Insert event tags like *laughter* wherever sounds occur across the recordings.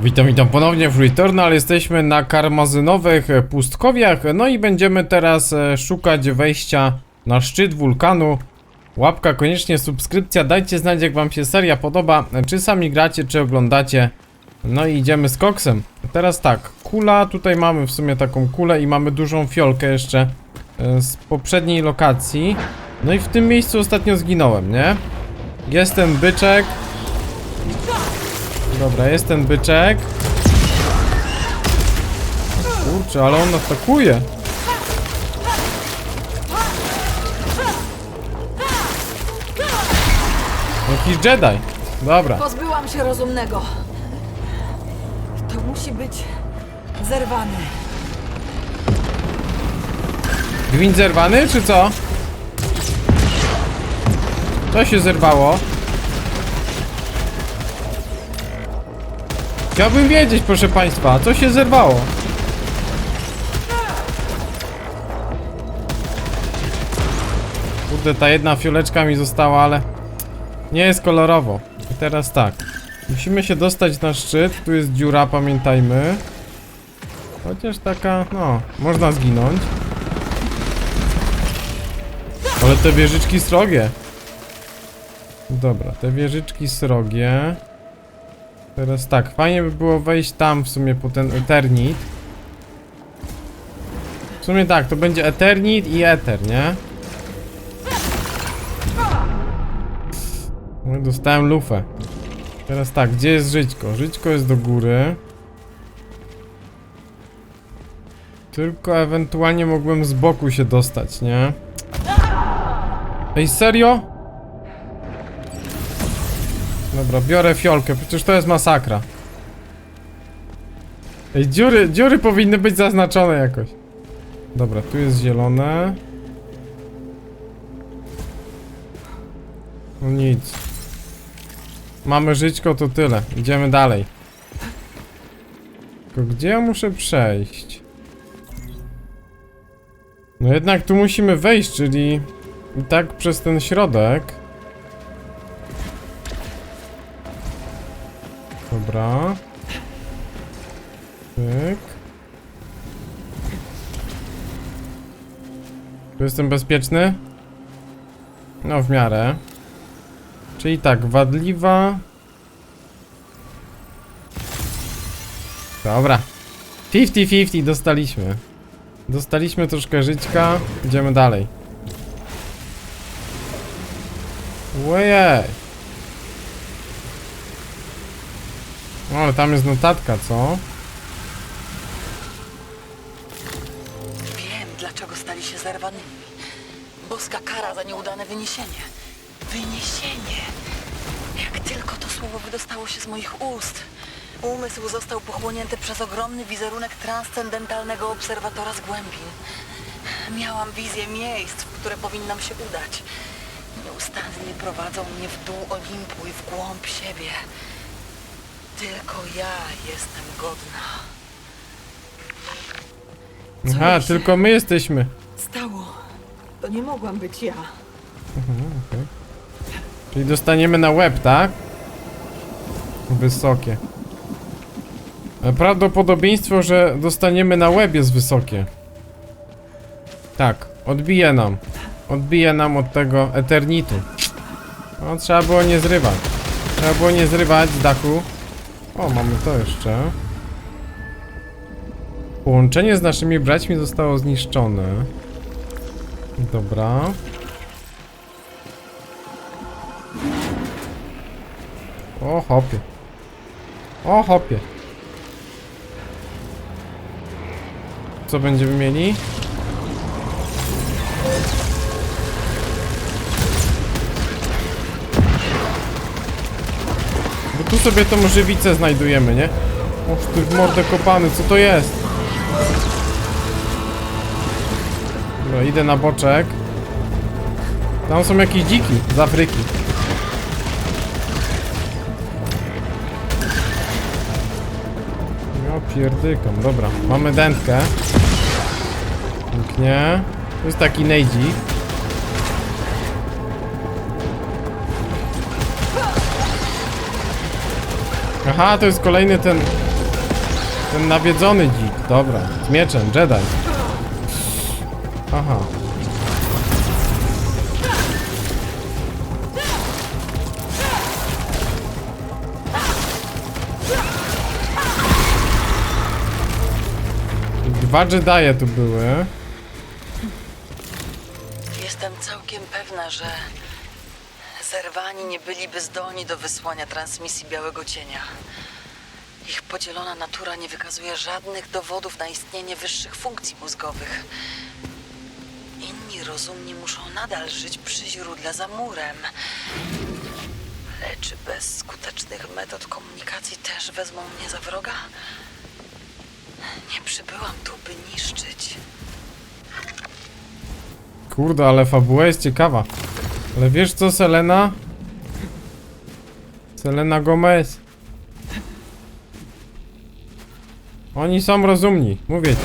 Witam, witam ponownie w Returnal. Jesteśmy na karmazynowych pustkowiach. No i będziemy teraz e, szukać wejścia na szczyt wulkanu. Łapka, koniecznie subskrypcja. Dajcie znać, jak wam się seria podoba. Czy sami gracie, czy oglądacie. No i idziemy z koksem. Teraz tak, kula. Tutaj mamy w sumie taką kulę i mamy dużą fiolkę jeszcze e, z poprzedniej lokacji. No i w tym miejscu ostatnio zginąłem, nie? Jest ten byczek. Dobra, jest ten byczek. Kurczę, ale on atakuje. Jakiś Jedi. Dobra. Pozbyłam się rozumnego. To musi być zerwany. Gwint zerwany, czy co? To się zerwało. Chciałbym wiedzieć, proszę państwa, co się zerwało. Kurde, ta jedna fioleczka mi została, ale nie jest kolorowo. I teraz tak. Musimy się dostać na szczyt. Tu jest dziura, pamiętajmy. Chociaż taka, no, można zginąć. Ale te wieżyczki srogie. Dobra, te wieżyczki srogie. Teraz tak, fajnie by było wejść tam w sumie po ten Eternit. W sumie tak, to będzie Eternit i Ether, nie? No, dostałem lufę. Teraz tak, gdzie jest Żyćko? Żyćko jest do góry. Tylko ewentualnie mogłem z boku się dostać, nie? Ej, serio? Dobra, biorę fiolkę, przecież to jest masakra. Ej, dziury, dziury powinny być zaznaczone jakoś. Dobra, tu jest zielone. No nic. Mamy żyćko, to tyle. Idziemy dalej. Tylko gdzie ja muszę przejść? No jednak tu musimy wejść, czyli i tak przez ten środek. Dobra. Tyk. Tu jestem bezpieczny? No, w miarę. Czyli tak, wadliwa. Dobra. 50-50 dostaliśmy. Dostaliśmy troszkę żyćka. Idziemy dalej. Ojej. O, ale tam jest notatka, co? Wiem, dlaczego stali się zerwanymi. Boska kara za nieudane wyniesienie. Wyniesienie! Jak tylko to słowo wydostało się z moich ust, umysł został pochłonięty przez ogromny wizerunek transcendentalnego obserwatora z głębin. Miałam wizję miejsc, w które powinnam się udać. Nieustannie prowadzą mnie w dół Olimpu i w głąb siebie. Tylko ja jestem godna. Co Aha, mi się tylko my jesteśmy. Stało. To nie mogłam być ja. Okej. Czyli dostaniemy na łeb, tak? Wysokie. E, Prawdopodobieństwo, że dostaniemy na łeb jest wysokie. Tak, odbije nam. Odbije nam od tego Eternitu. No, trzeba było nie zrywać. Trzeba było nie zrywać z dachu. O, mamy to jeszcze. Połączenie z naszymi braćmi zostało zniszczone. Dobra. O hopie. O hopie. Co będziemy mieli? Bo tu sobie tą żywicę znajdujemy, nie? Och ty w mordę kopany, co to jest? Dobra, idę na boczek. Tam są jakieś dziki z Afryki. Ja pierdykam, dobra. Mamy dętkę. Pięknie. To jest taki nejdzik. Aha, to jest kolejny ten... Ten nawiedzony dzik. Dobra, z mieczem, Jedi. Aha. Dwa Jedie tu były. Jestem całkiem pewna, że zerwani nie byliby zdolni do wysłania transmisji Białego Cienia. Ich podzielona natura nie wykazuje żadnych dowodów na istnienie wyższych funkcji mózgowych. Inni rozumni muszą nadal żyć przy źródle za murem. Lecz bez skutecznych metod komunikacji też wezmą mnie za wroga? Nie przybyłam tu, by niszczyć. Kurde, ale fabuła jest ciekawa. Ale wiesz co, Selena? Selena Gomez. Oni są rozumni, mówię ci.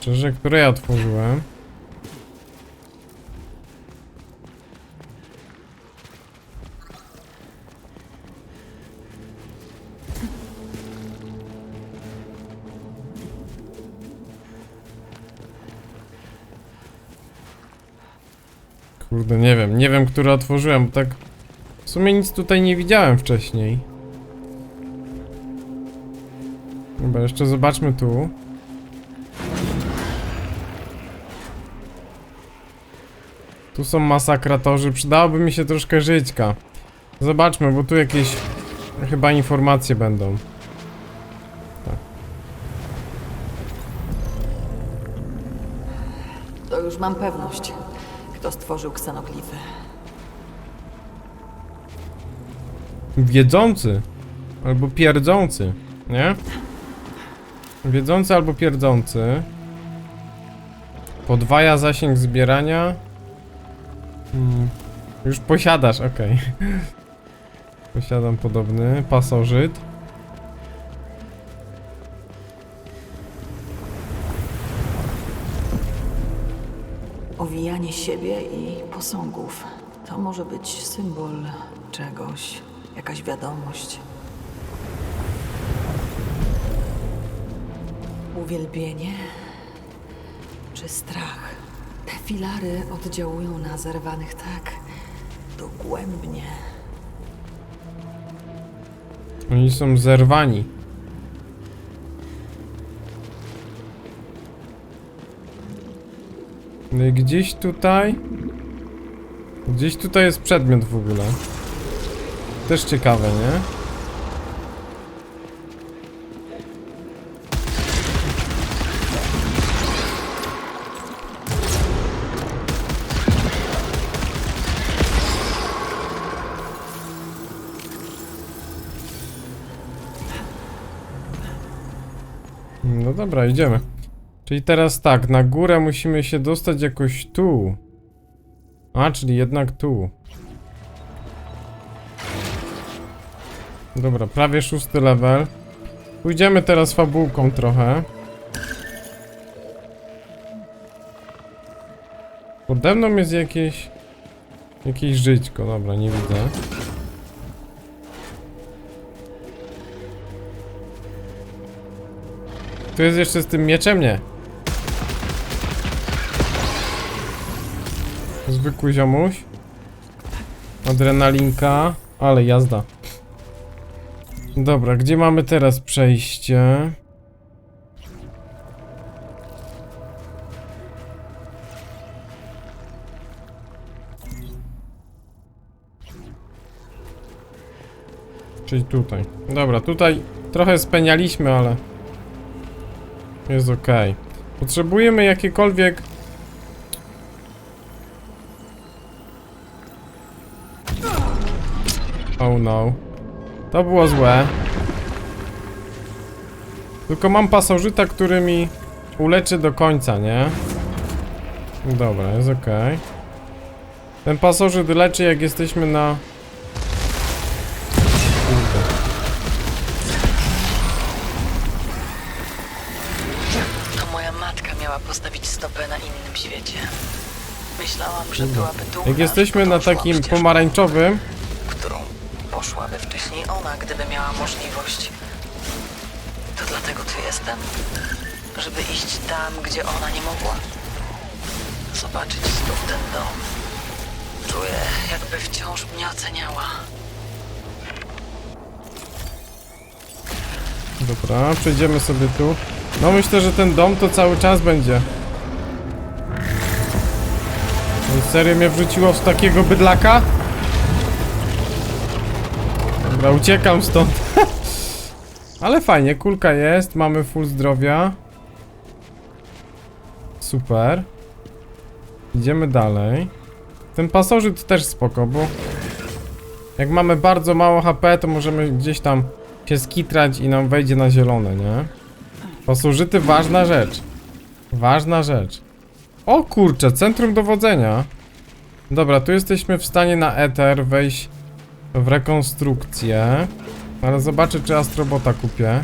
Szczerze, które ja otworzyłem? Kurde, nie wiem, nie wiem, które otworzyłem, bo tak w sumie nic tutaj nie widziałem wcześniej. Dobra, jeszcze zobaczmy tu. Tu są masakratorzy, przydałoby mi się troszkę żyćka. Zobaczmy, bo tu jakieś chyba informacje będą. To już mam pewność, kto stworzył ksenoglify. Wiedzący. Albo pierdzący, nie? Wiedzący albo pierdzący. Podwaja zasięg zbierania. Hmm. Już posiadasz, okej. *laughs* Posiadam podobny. Pasożyt. Siebie i posągów. To może być symbol czegoś, jakaś wiadomość. Uwielbienie czy strach? Te filary oddziałują na zerwanych tak dogłębnie. Oni są zerwani. Gdzieś tutaj... Gdzieś tutaj jest przedmiot w ogóle. Też ciekawe, nie? No dobra, idziemy. Czyli teraz tak, na górę musimy się dostać jakoś tu. A, czyli jednak tu. Dobra, prawie szósty level. Pójdziemy teraz fabułką trochę. Pode mną jest jakieś... Jakieś żyćko, dobra, nie widzę. Tu jest jeszcze z tym mieczem, nie? Zwykły ziomuś. Adrenalinka. Ale jazda. Dobra, gdzie mamy teraz przejście? Czyli tutaj. Dobra, tutaj trochę spenialiśmy, ale jest ok. Potrzebujemy jakiekolwiek. Oh no. To było złe. Tylko mam pasożyta, który mi uleczy do końca, nie? Dobra, jest ok. Ten pasożyt leczy jak jesteśmy na... Kurde. To moja matka miała postawić stopę na innym świecie. Myślałam, że byłaby dumna, Jak jesteśmy na takim pomarańczowym, gdzie ona nie mogła? Zobaczyć znów ten dom. Czuję, jakby wciąż mnie oceniała. Dobra, przejdziemy sobie tu. No myślę, że ten dom to cały czas będzie. Serio mnie wrzuciło w takiego bydlaka? Dobra, uciekam stąd. *laughs* Ale fajnie, kulka jest, mamy full zdrowia. Super. Idziemy dalej. Ten pasożyt też spoko, bo jak mamy bardzo mało HP, to możemy gdzieś tam się skitrać i nam wejdzie na zielone, nie? Pasożyty ważna rzecz. Ważna rzecz. O kurczę, centrum dowodzenia. Dobra, tu jesteśmy w stanie na Ether wejść w rekonstrukcję. Ale zobaczę, czy Astrobota kupię.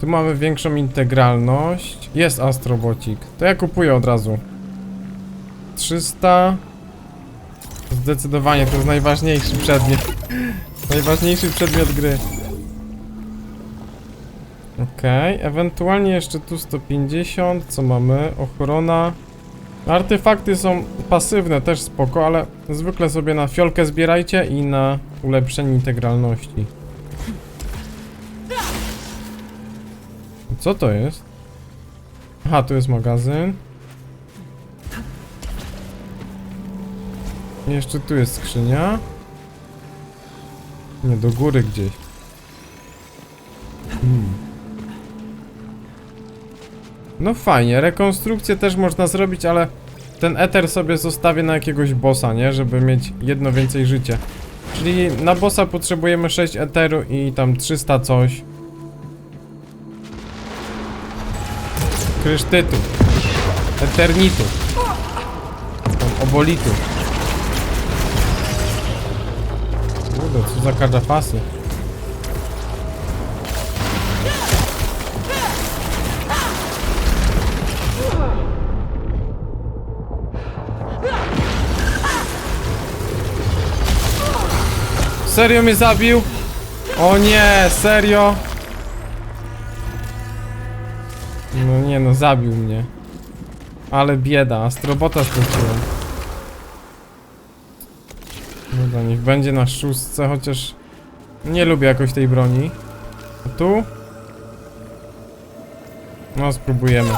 Tu mamy większą integralność. Jest Astrobocik. To ja kupuję od razu. 300. Zdecydowanie to jest najważniejszy przedmiot. *laughs* Najważniejszy przedmiot gry. Okej, ewentualnie jeszcze tu 150, co mamy? Ochrona. Artefakty są pasywne, też spoko, ale zwykle sobie na fiolkę zbierajcie i na ulepszenie integralności. Co to jest? Aha, tu jest magazyn. Jeszcze tu jest skrzynia. Nie, do góry gdzieś. Hmm. No fajnie, rekonstrukcję też można zrobić, ale ten eter sobie zostawię na jakiegoś bossa, nie? Żeby mieć jedno więcej życia. Czyli na bossa potrzebujemy 6 eteru i tam 300 coś. Krysztytu. Eternitu. Obolitu. Kurde, co za kardafasy. Serio mnie zabił? O nie, serio? No nie no, zabił mnie. Ale bieda, astrobota straciłem. Dobra, niech będzie na szóstce, chociaż nie lubię jakoś tej broni. A tu? No, spróbujemy.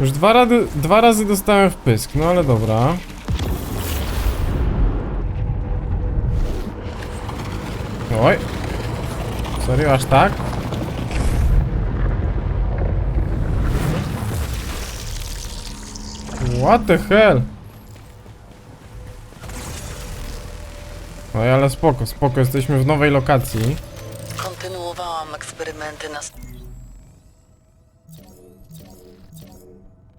Już dwa, rady, dwa razy dostałem w pysk, no ale dobra. Oj. Serio, aż tak? What the hell? Oj, ale spoko, spoko, jesteśmy w nowej lokacji. Kontynuowałam eksperymenty na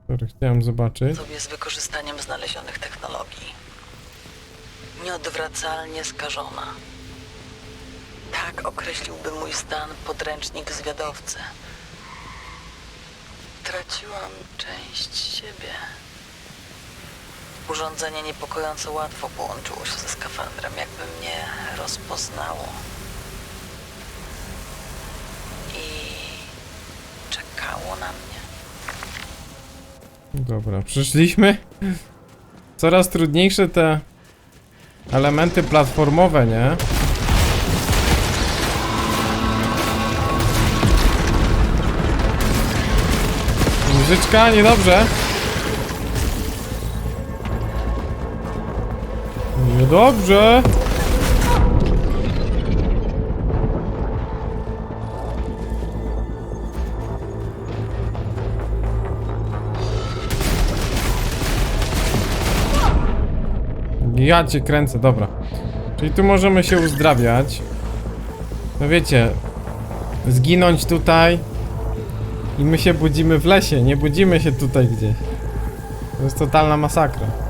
Który chciałem zobaczyć. sobie z wykorzystaniem znalezionych technologii. Nieodwracalnie skażona. Tak określiłby mój stan podręcznik zwiadowcy. Traciłam część siebie. Urządzenie niepokojąco łatwo połączyło się ze skafandrem, jakby mnie rozpoznało. I czekało na mnie. Dobra, przyszliśmy. Coraz trudniejsze te elementy platformowe, nie? Muzyczka, niedobrze. Niedobrze. Ja cię kręcę, dobra. Czyli tu możemy się uzdrawiać. No wiecie, zginąć tutaj i my się budzimy w lesie, nie budzimy się tutaj gdzieś. To jest totalna masakra.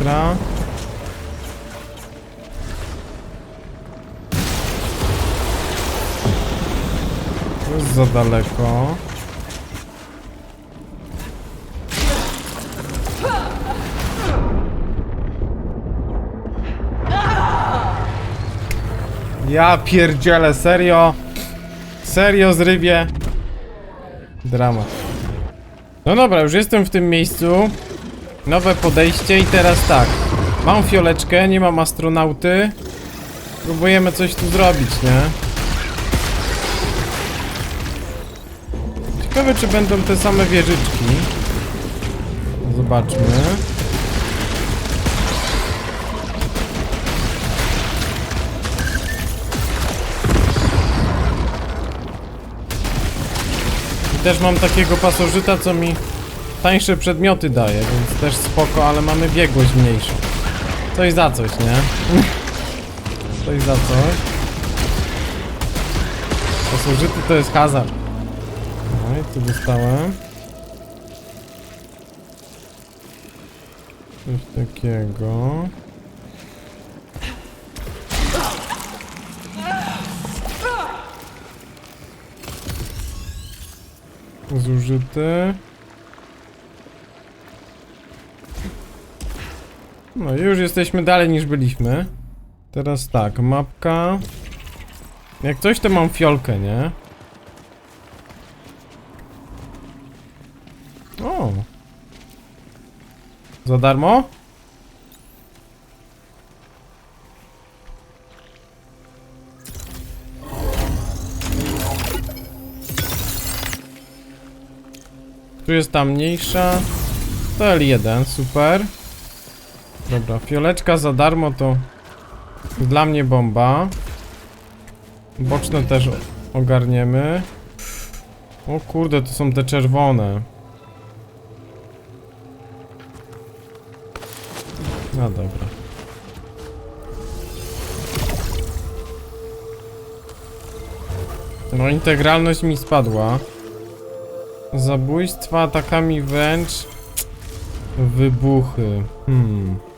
Ekstra. To jest za daleko. Ja pierdzielę, serio? Serio zrybie? Dramat. No dobra, już jestem w tym miejscu. Nowe podejście i teraz tak. Mam fioleczkę, nie mam astronauty. Próbujemy coś tu zrobić, nie? Ciekawe, czy będą te same wieżyczki. Zobaczmy. I też mam takiego pasożyta, co mi tańsze przedmioty daje, więc też spoko, ale mamy biegłość mniejszą. Coś za coś, nie? *laughs* Coś za coś. Pasożyty to jest hazard. No i tu dostałem. Coś takiego. Zużyty. No już jesteśmy dalej niż byliśmy. Teraz tak, mapka. Jak coś to mam fiolkę, nie? O. Za darmo? Tu jest ta mniejsza. To L1, super. Dobra, fioleczka za darmo to dla mnie bomba. Boczne też ogarniemy. O kurde, to są te czerwone. No dobra. No integralność mi spadła. Zabójstwa atakami wręcz. Wybuchy. Hmm.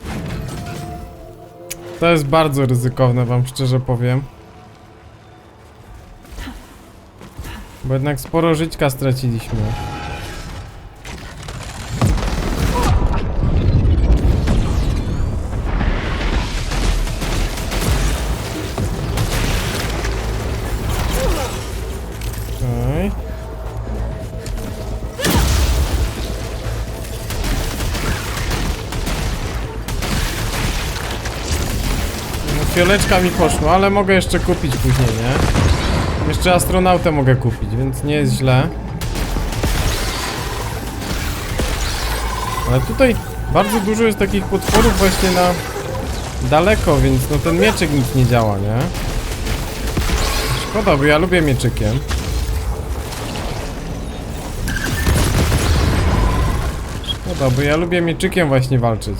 To jest bardzo ryzykowne, wam szczerze powiem. Bo jednak sporo żyćka straciliśmy. Fioleczka mi poszło, ale mogę jeszcze kupić później, nie? Jeszcze astronautę mogę kupić, więc nie jest źle. Ale tutaj bardzo dużo jest takich potworów właśnie na daleko, więc no ten mieczyk nic nie działa, nie? Szkoda, bo ja lubię mieczykiem. Szkoda, bo ja lubię mieczykiem właśnie walczyć.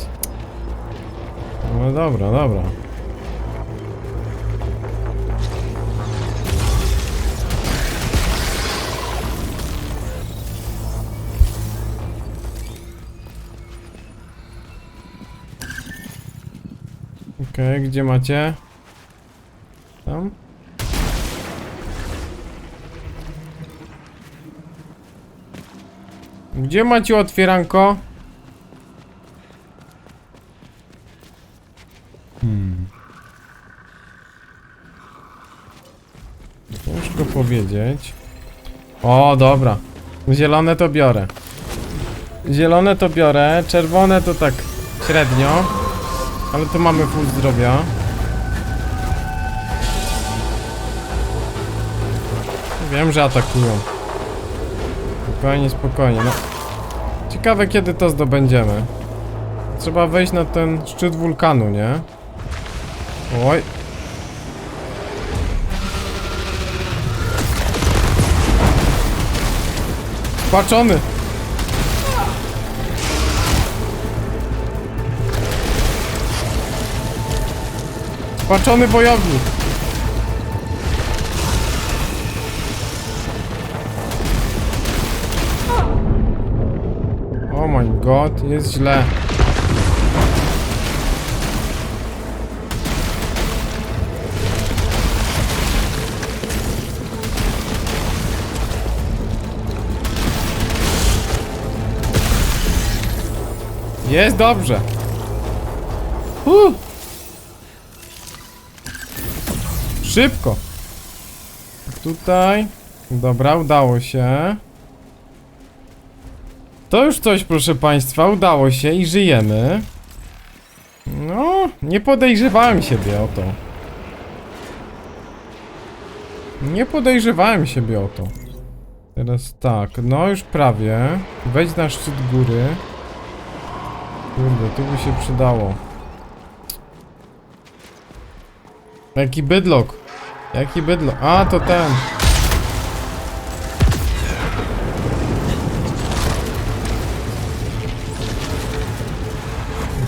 No dobra, dobra. Okej, gdzie macie? Tam? Gdzie macie otwieranko? Hmm. Ciężko powiedzieć. O, dobra. Zielone to biorę. Zielone to biorę, czerwone to tak średnio. Ale tu mamy full zdrowia. Wiem, że atakują. Spokojnie, spokojnie. No. Ciekawe kiedy to zdobędziemy. Trzeba wejść na ten szczyt wulkanu, nie? Oj. Spaczony! Zmęczony bojownik. Oh my god, jest źle. Jest dobrze. Uh. Szybko. Tutaj. Dobra, udało się. To już coś, proszę państwa, udało się i żyjemy. No, nie podejrzewałem siebie o to. Nie podejrzewałem siebie o to. Teraz tak, no już prawie. Wejdź na szczyt góry. Kurde, tu by się przydało. Jaki bydlok? Jaki bydlok? A, to ten.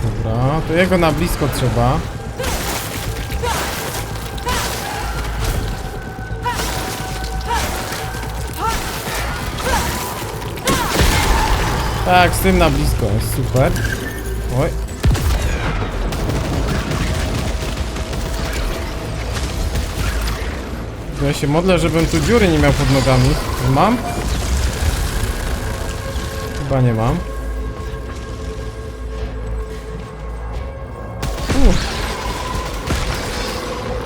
Dobra, to jego na blisko trzeba. Tak, z tym na blisko jest super. Oj. Ja się modlę, żebym tu dziury nie miał pod nogami. Mam? Chyba nie mam. Uff.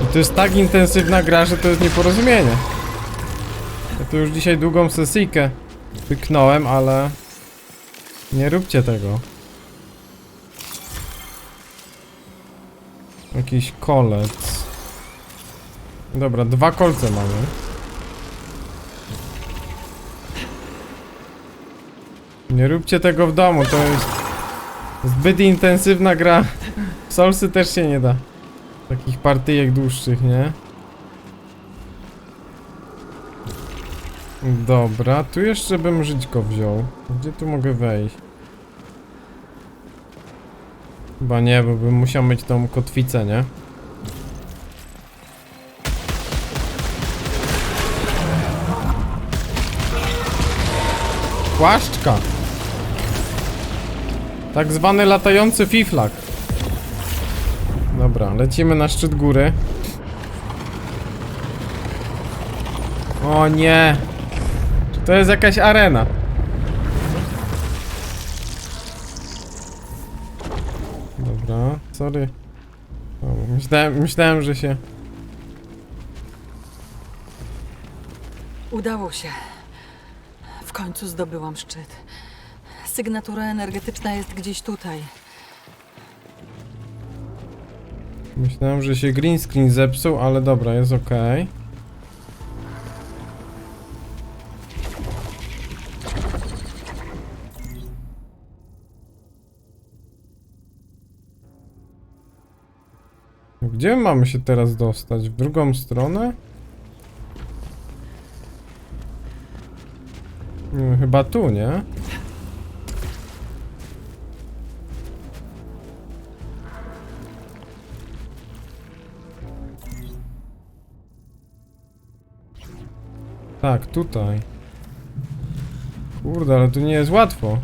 I to jest tak intensywna gra, że to jest nieporozumienie. Ja tu już dzisiaj długą sesyjkę wyknąłem, ale... Nie róbcie tego. Jakiś kolec. Dobra, dwa kolce mamy. Nie róbcie tego w domu, to jest zbyt intensywna gra. W Soulsy też się nie da. Takich partyjek dłuższych, nie? Dobra, tu jeszcze bym żyćko wziął. Gdzie tu mogę wejść? Chyba nie, bo bym musiał mieć tą kotwicę, nie? Płaszczka! Tak zwany latający fiflak. Dobra, lecimy na szczyt góry. O nie! Czy to jest jakaś arena? Dobra, sorry. O, myślałem, myślałem, że się... Udało się. Końcu zdobyłam szczyt. Sygnatura energetyczna jest gdzieś tutaj. Myślałem, że się green screen zepsuł, ale dobra, jest ok. Gdzie mamy się teraz dostać? W drugą stronę? Nie, chyba tu, nie? Tak, tutaj. Kurde, ale tu nie jest łatwo.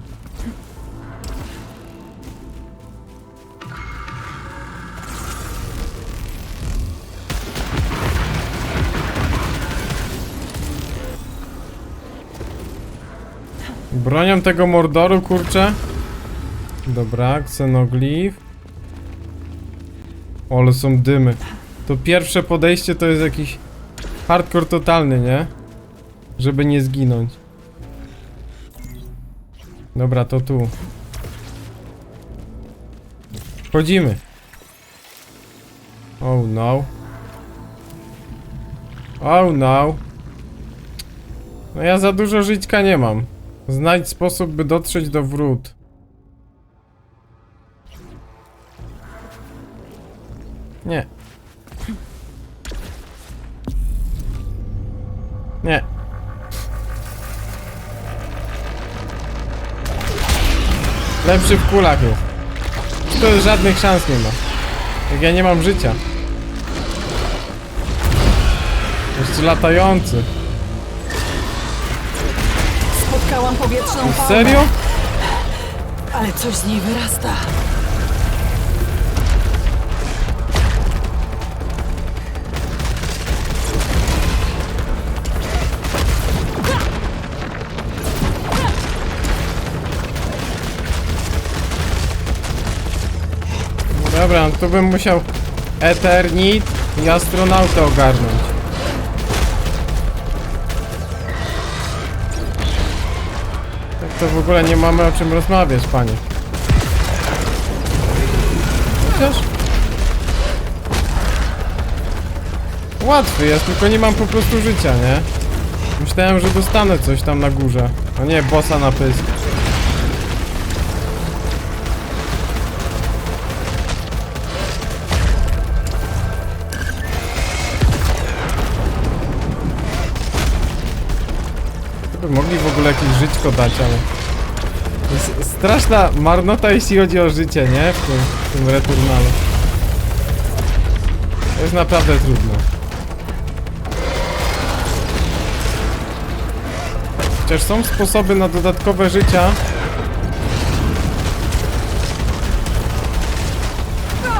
Bronią tego mordoru, kurczę. Dobra, ksenoglif. O, ale są dymy. To pierwsze podejście to jest jakiś hardcore totalny, nie? Żeby nie zginąć. Dobra, to tu. Wchodzimy. Oh no. Oh no. No ja za dużo żyćka nie mam. Znajdź sposób, by dotrzeć do wrót. Nie. Nie. Lepszy w kulach jest. Już żadnych szans nie ma. Jak ja nie mam życia. Jeszcze latający. Powietrzną faunę, Serio? ale coś z niej wyrasta. Dobra, no tu bym musiał Eternit i astronautę ogarnąć. To w ogóle nie mamy o czym rozmawiać, panie. Chociaż... Łatwy jest, tylko nie mam po prostu życia, nie? Myślałem, że dostanę coś tam na górze. A nie, bossa na pysk. By mogli w ogóle jakieś żyćko dać, ale... To jest straszna marnota, jeśli chodzi o życie, nie? W tym, w tym. To jest naprawdę trudne. Chociaż są sposoby na dodatkowe życia.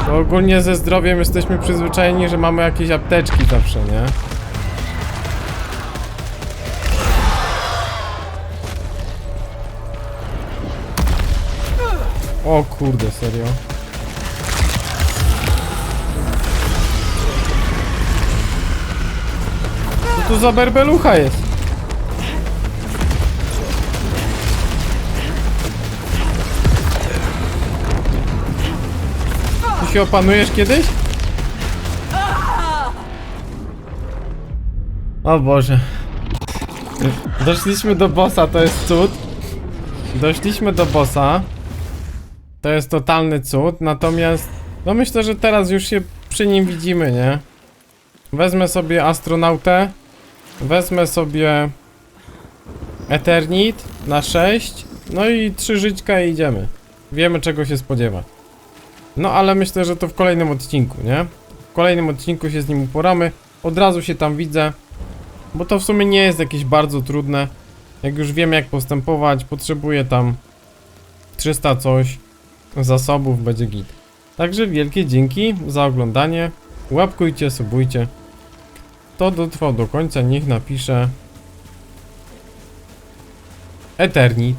To ogólnie ze zdrowiem jesteśmy przyzwyczajeni, że mamy jakieś apteczki zawsze, nie? O kurde, serio. Co tu za berbelucha jest? Ty się opanujesz kiedyś? O Boże. Doszliśmy do bossa, to jest cud. Doszliśmy do bossa. To jest totalny cud, natomiast no myślę, że teraz już się przy nim widzimy, nie? Wezmę sobie astronautę, wezmę sobie Eternit na 6, no i 3 żyćka i idziemy. Wiemy czego się spodziewać. No ale myślę, że to w kolejnym odcinku, nie? W kolejnym odcinku się z nim uporamy. Od razu się tam widzę, bo to w sumie nie jest jakieś bardzo trudne. Jak już wiem jak postępować, potrzebuję tam 300 coś zasobów będzie git. Także wielkie dzięki za oglądanie. Łapkujcie, subujcie. Kto dotrwał do końca, niech napisze Eternit.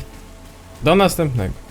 Do następnego.